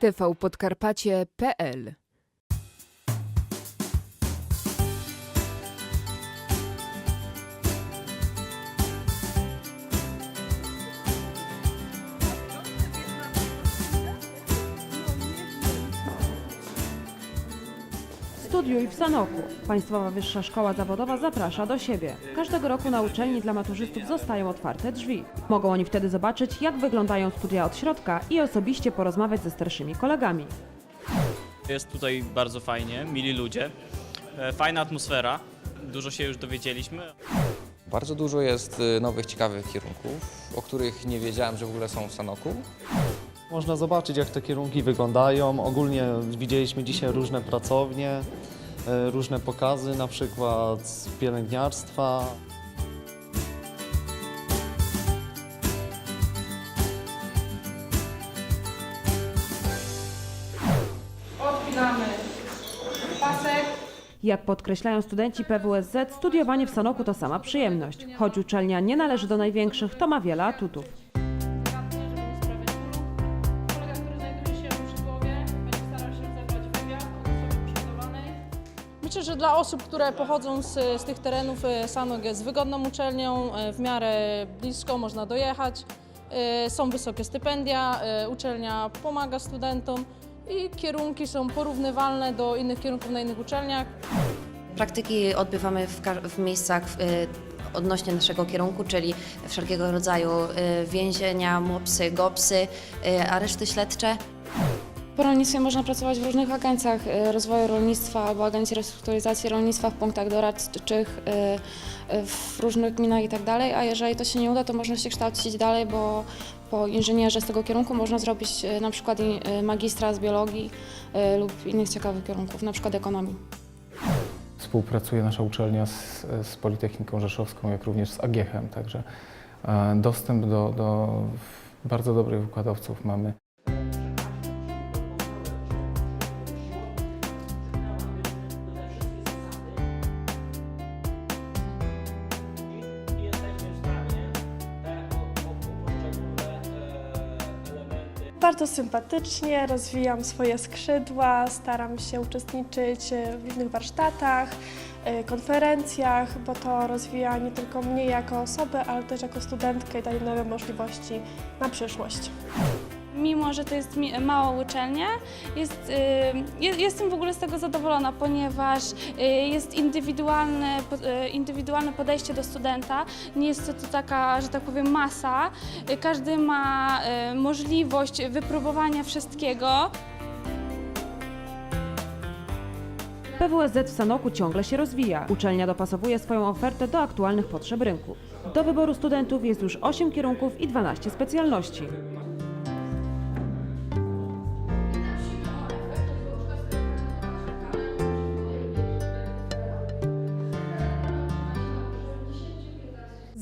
tvpodkarpacie.pl Studiuj w Sanoku. Państwowa Wyższa Szkoła Zawodowa zaprasza do siebie. Każdego roku na uczelni dla maturzystów zostają otwarte drzwi. Mogą oni wtedy zobaczyć, jak wyglądają studia od środka i osobiście porozmawiać ze starszymi kolegami. Jest tutaj bardzo fajnie, mili ludzie, e, fajna atmosfera, dużo się już dowiedzieliśmy. Bardzo dużo jest y, nowych, ciekawych kierunków, o których nie wiedziałem, że w ogóle są w Sanoku. Można zobaczyć, jak te kierunki wyglądają. Ogólnie widzieliśmy dzisiaj różne pracownie, e, różne pokazy, na przykład z pielęgniarstwa. Odpinamy pasek. Jak podkreślają studenci PWSZ, studiowanie w Sanoku to sama przyjemność. Choć uczelnia nie należy do największych, to ma wiele atutów. Myślę, że dla osób, które pochodzą z, z tych terenów, e, Sanok jest wygodną uczelnią, e, w miarę blisko, można dojechać. E, Są wysokie stypendia, uczelnia pomaga studentom i kierunki są porównywalne do innych kierunków na innych uczelniach. Praktyki odbywamy w, w miejscach y, odnośnie naszego kierunku, czyli wszelkiego rodzaju więzienia, mopsy, gopsy, areszty śledcze. Po rolnictwie można pracować w różnych agencjach y, rozwoju rolnictwa albo agencji restrukturyzacji rolnictwa w punktach doradczych y, w różnych gminach i tak a jeżeli to się nie uda, to można się kształcić dalej, bo po inżynierze z tego kierunku można zrobić y, na przykład magistra z biologii lub innych ciekawych kierunków, na przykład ekonomii. Współpracuje nasza uczelnia z, z Politechniką Rzeszowską, jak również z AGH-em, także e, dostęp do, do bardzo dobrych wykładowców mamy. Bardzo sympatycznie, rozwijam swoje skrzydła, staram się uczestniczyć e, w różnych warsztatach, e, konferencjach, bo to rozwija nie tylko mnie jako osobę, ale też jako studentkę i daje nowe możliwości na przyszłość. Mimo, że to jest mała uczelnia, jest, y, je- jestem w ogóle z tego zadowolona, ponieważ y, jest indywidualne, y, indywidualne podejście do studenta. Nie jest to, taka, że tak powiem, masa. Każdy ma możliwość wypróbowania wszystkiego. PWSZ w Sanoku ciągle się rozwija. Uczelnia dopasowuje swoją ofertę do aktualnych potrzeb rynku. Do wyboru studentów jest już 8 kierunków i 12 specjalności.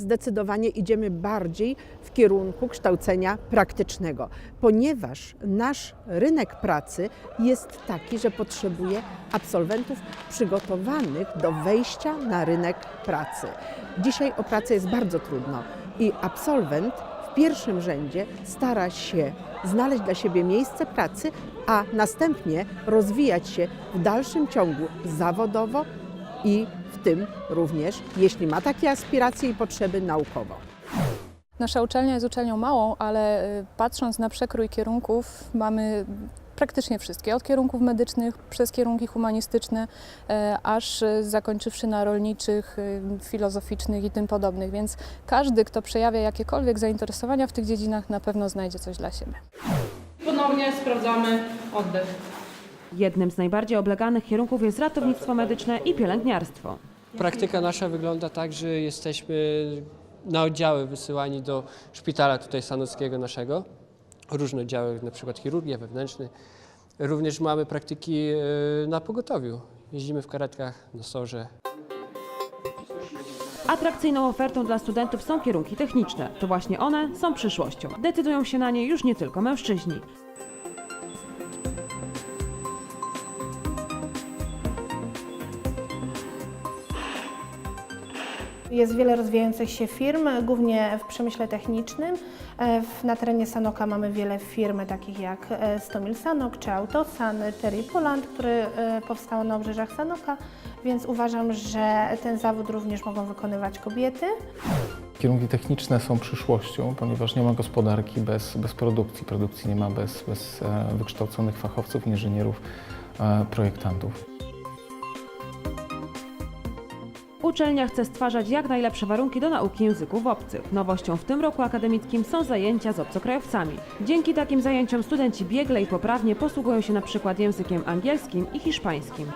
Zdecydowanie idziemy bardziej w kierunku kształcenia praktycznego, ponieważ nasz rynek pracy jest taki, że potrzebuje absolwentów przygotowanych do wejścia na rynek pracy. Dzisiaj o pracę jest bardzo trudno i absolwent w pierwszym rzędzie stara się znaleźć dla siebie miejsce pracy, a następnie rozwijać się w dalszym ciągu zawodowo i w tym również, jeśli ma takie aspiracje i potrzeby naukowo. Nasza uczelnia jest uczelnią małą, ale y, patrząc na przekrój kierunków, mamy praktycznie wszystkie, od kierunków medycznych przez kierunki humanistyczne, e, aż y, zakończywszy na rolniczych, y, filozoficznych i tym podobnych, więc każdy, kto przejawia jakiekolwiek zainteresowania w tych dziedzinach, na pewno znajdzie coś dla siebie. Ponownie sprawdzamy oddech. Jednym z najbardziej obleganych kierunków jest ratownictwo medyczne i pielęgniarstwo. Praktyka nasza wygląda tak, że jesteśmy na oddziały wysyłani do szpitala tutaj sanockiego naszego. Różne oddziały, na przykład chirurgia wewnętrzny. Również mamy praktyki e, na pogotowiu. Jeździmy w karetkach na sorze. Atrakcyjną ofertą dla studentów są kierunki techniczne. To właśnie one są przyszłością. Decydują się na nie już nie tylko mężczyźni. Jest wiele rozwijających się firm, głównie w przemyśle technicznym. E, Na terenie Sanoka mamy wiele firm takich jak e, Stomil Sanok czy Autosan, Terry Poland, który e, powstał na obrzeżach Sanoka, więc uważam, że ten zawód również mogą wykonywać kobiety. Kierunki techniczne są przyszłością, ponieważ nie ma gospodarki bez, bez produkcji. Produkcji nie ma bez, bez e, wykształconych fachowców, inżynierów, projektantów. Uczelnia chce stwarzać jak najlepsze warunki do nauki języków obcych. Nowością w tym roku akademickim są zajęcia z obcokrajowcami. Dzięki takim zajęciom studenci biegle i poprawnie posługują się na przykład językiem angielskim i hiszpańskim.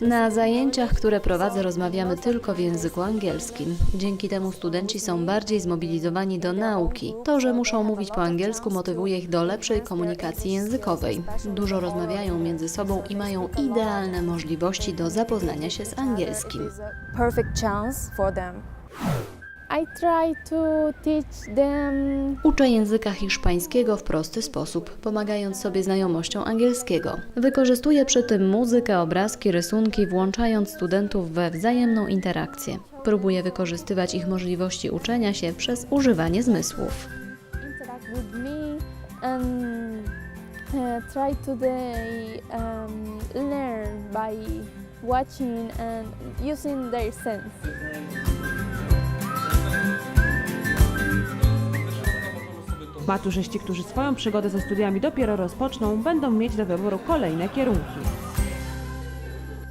Na zajęciach, które prowadzę, rozmawiamy tylko w języku angielskim. Dzięki temu studenci są bardziej zmobilizowani do nauki. To, że muszą mówić po angielsku, motywuje ich do lepszej komunikacji językowej. Dużo rozmawiają między sobą i mają idealne możliwości do zapoznania się z angielskim. perfect chance for them. I try to teach them Uczę języka hiszpańskiego w prosty sposób, pomagając sobie znajomością angielskiego. Wykorzystuję przy tym muzykę, obrazki, rysunki, włączając studentów we wzajemną interakcję. Próbuję wykorzystywać ich możliwości uczenia się przez używanie zmysłów. interact with me and uh, try to they um, learn by watching and using their sense. Maturzyści, którzy swoją przygodę ze studiami dopiero rozpoczną, będą mieć do wyboru kolejne kierunki.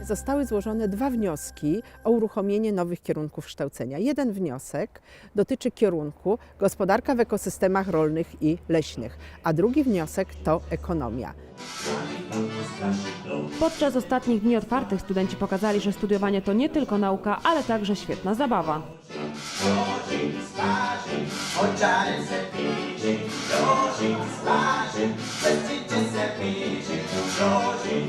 Zostały złożone dwa wnioski o uruchomienie nowych kierunków kształcenia. Jeden wniosek dotyczy kierunku gospodarka w ekosystemach rolnych i leśnych, a drugi wniosek to ekonomia. Podczas ostatnich dni otwartych studenci pokazali, że studiowanie to nie tylko nauka, ale także świetna zabawa. Дожі, скажи, очари се пижи, дожі, скажи, срците се пижи, дожі.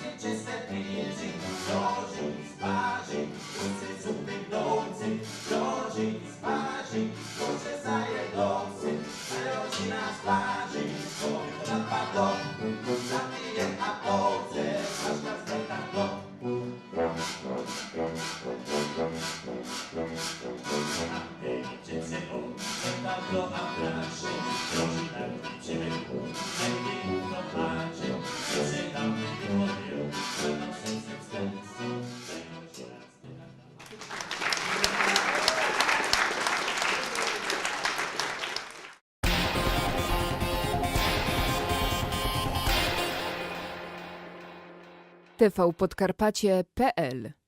Just a que é pedido, Jorge, vai. tvpodkarpacie.pl